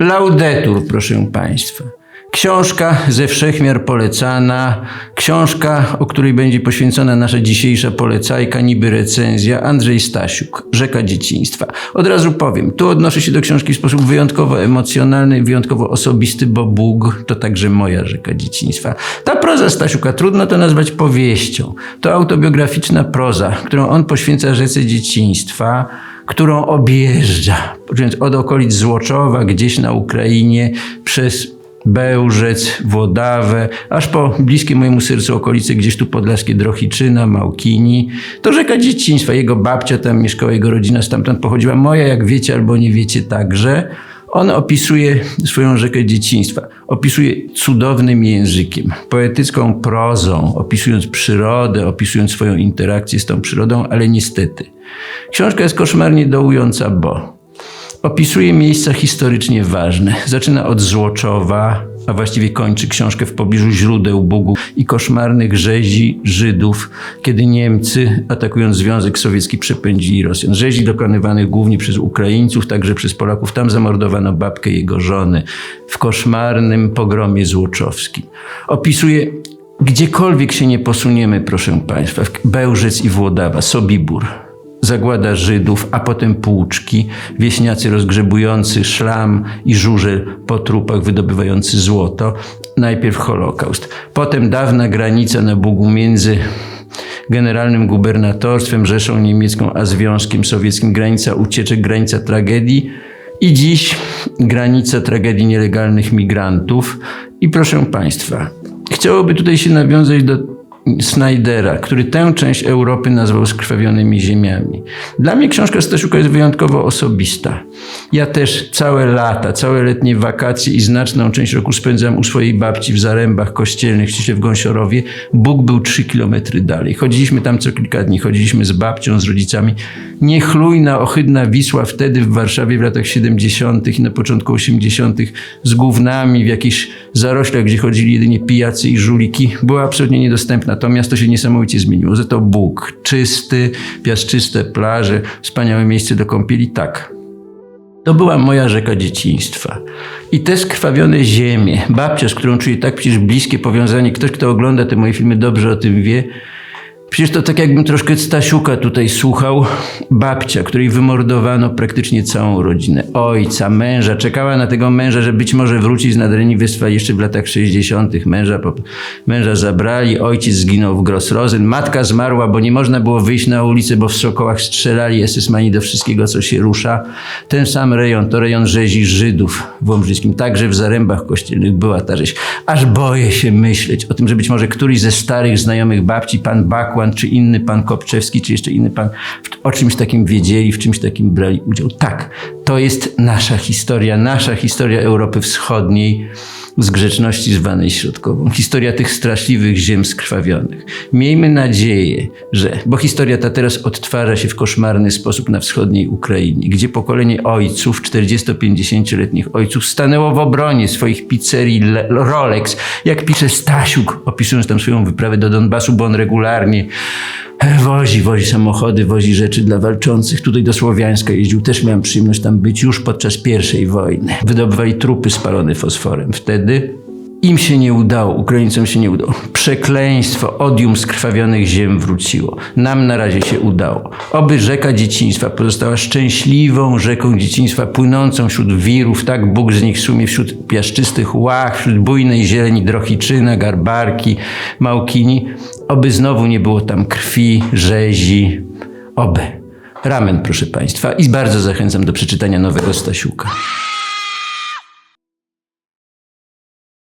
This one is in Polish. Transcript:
Laudetur, proszę Państwa. Książka ze wszechmiar polecana, książka, o której będzie poświęcona nasza dzisiejsza polecajka, niby recenzja, Andrzej Stasiuk, Rzeka Dzieciństwa. Od razu powiem, tu odnoszę się do książki w sposób wyjątkowo emocjonalny wyjątkowo osobisty, bo Bóg to także moja Rzeka Dzieciństwa. Ta proza Stasiuka, trudno to nazwać powieścią. To autobiograficzna proza, którą on poświęca Rzece Dzieciństwa, którą objeżdża, począwszy od okolic Złoczowa, gdzieś na Ukrainie, przez Bełżec, Włodawę, aż po bliskie mojemu sercu okolice, gdzieś tu podlaskie Drohiczyna, Małkini. To rzeka dzieciństwa. Jego babcia tam mieszkała, jego rodzina stamtąd pochodziła. Moja, jak wiecie albo nie wiecie, także. On opisuje swoją rzekę dzieciństwa. Opisuje cudownym językiem, poetycką prozą, opisując przyrodę, opisując swoją interakcję z tą przyrodą, ale niestety. Książka jest koszmarnie dołująca, bo Opisuje miejsca historycznie ważne. Zaczyna od Złoczowa, a właściwie kończy książkę w pobliżu źródeł Bugu i koszmarnych rzezi Żydów, kiedy Niemcy, atakując Związek Sowiecki, przepędzili Rosjan. Rzezi dokonywanych głównie przez Ukraińców, także przez Polaków. Tam zamordowano babkę jego żony w koszmarnym pogromie złoczowskim. Opisuje Gdziekolwiek się nie posuniemy, proszę Państwa, Bełżec i Włodawa, Sobibór, zagłada Żydów, a potem płuczki, wieśniacy rozgrzebujący szlam i żurzel po trupach, wydobywający złoto. Najpierw Holokaust, potem dawna granica na Bugu między generalnym gubernatorstwem, Rzeszą Niemiecką, a Związkiem Sowieckim, granica ucieczek, granica tragedii. I dziś granica tragedii nielegalnych migrantów. I proszę Państwa, chciałoby tutaj się nawiązać do Snydera, który tę część Europy nazwał skrwawionymi ziemiami. Dla mnie książka Stasiuka jest wyjątkowo osobista. Ja też całe lata, całe letnie wakacje i znaczną część roku spędzam u swojej babci w Zarębach Kościelnych, czy w Gąsiorowie. Bóg był trzy kilometry dalej. Chodziliśmy tam co kilka dni, chodziliśmy z babcią, z rodzicami. Niechlujna, ohydna Wisła wtedy w Warszawie w latach 70. i na początku 80. z gównami w jakichś zaroślach, gdzie chodzili jedynie pijacy i żuliki, była absolutnie niedostępna. To miasto się niesamowicie zmieniło. Za to Bóg, czysty, piaszczyste plaże, wspaniałe miejsce do kąpieli, tak. To była moja rzeka dzieciństwa. I te skrwawione ziemie, babcia, z którą czuję tak przecież bliskie powiązanie, ktoś, kto ogląda te moje filmy, dobrze o tym wie, Przecież to tak jakbym troszkę Stasiuka tutaj słuchał. Babcia, której wymordowano praktycznie całą rodzinę. Ojca, męża. Czekała na tego męża, że być może wróci z Nadrenii-Westfa jeszcze w latach 60. Męża, męża zabrali, ojciec zginął w Grossrosen. Matka zmarła, bo nie można było wyjść na ulicę, bo w Sokołach strzelali esesmani do wszystkiego, co się rusza. Ten sam rejon, to rejon rzezi Żydów w Łomżyckim. Także w Zarębach Kościelnych była ta rzeź. Aż boję się myśleć o tym, że być może któryś ze starych znajomych babci, pan Bakła, czy inny pan Kopczewski, czy jeszcze inny pan o czymś takim wiedzieli, w czymś takim brali udział. Tak, to jest nasza historia, nasza historia Europy Wschodniej z grzeczności zwanej środkową. Historia tych straszliwych ziem skrwawionych. Miejmy nadzieję, że, bo historia ta teraz odtwarza się w koszmarny sposób na wschodniej Ukrainie, gdzie pokolenie ojców, 40-50-letnich ojców, stanęło w obronie swoich pizzerii Rolex, jak pisze Stasiuk, opisując tam swoją wyprawę do Donbasu, bo on regularnie wozi, wozi samochody, wozi rzeczy dla walczących. Tutaj do Słowiańska jeździł, też miałem przyjemność tam być już podczas pierwszej wojny. Wydobywali trupy spalone fosforem. Wtedy im się nie udało, Ukraińcom się nie udało. Przekleństwo, odium skrwawionych ziem wróciło. Nam na razie się udało. Oby rzeka dzieciństwa pozostała szczęśliwą rzeką dzieciństwa, płynącą wśród wirów, tak Bóg z nich sumie, wśród piaszczystych łach, wśród bujnej zieleni Drohiczyna, Garbarki, Małkini. Oby znowu nie było tam krwi, rzezi. Oby. Ramen, proszę Państwa. I bardzo zachęcam do przeczytania nowego Stasiuka.